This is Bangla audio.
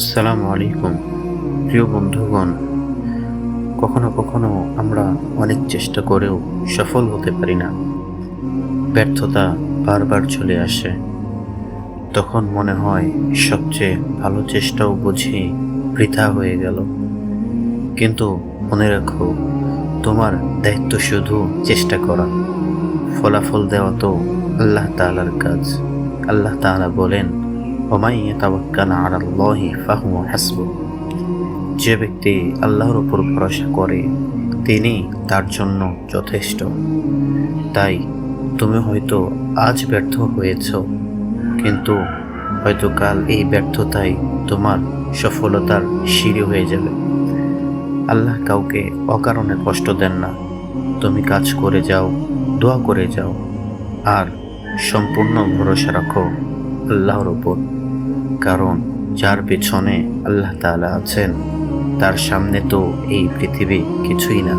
আসসালামু আলাইকুম। প্রিয় বন্ধুগণ, কখনো কখনো আমরা অনেক চেষ্টা করেও সফল হতে পারি না। ব্যর্থতা বারবার চলে আসে। তখন মনে হয় সবচেয়ে ভালো চেষ্টাও বুঝি বৃথা হয়ে গেল। কিন্তু মনে রাখো, তোমার দায়িত্ব শুধু চেষ্টা করা। ফলাফল দেওয়া তো আল্লাহ তাআলার কাজ। আল্লাহ তাআলা বলেন হাসবু যে ব্যক্তি আল্লাহর উপর ভরসা করে, তিনি তার জন্য যথেষ্ট। তাই তুমি হয়তো আজ ব্যর্থ হয়েছ, কিন্তু হয়তো কাল এই ব্যর্থতাই তোমার সফলতার সিঁড়ি হয়ে যাবে। আল্লাহ কাউকে অকারণে কষ্ট দেন না। তুমি কাজ করে যাও, দোয়া করে যাও, আর সম্পূর্ণ ভরসা রাখো আল্লাহর উপর। কারণ যার পেছনে আল্লাহ তালা আছেন তার সামনে তো এই পৃথিবী কিছুই না।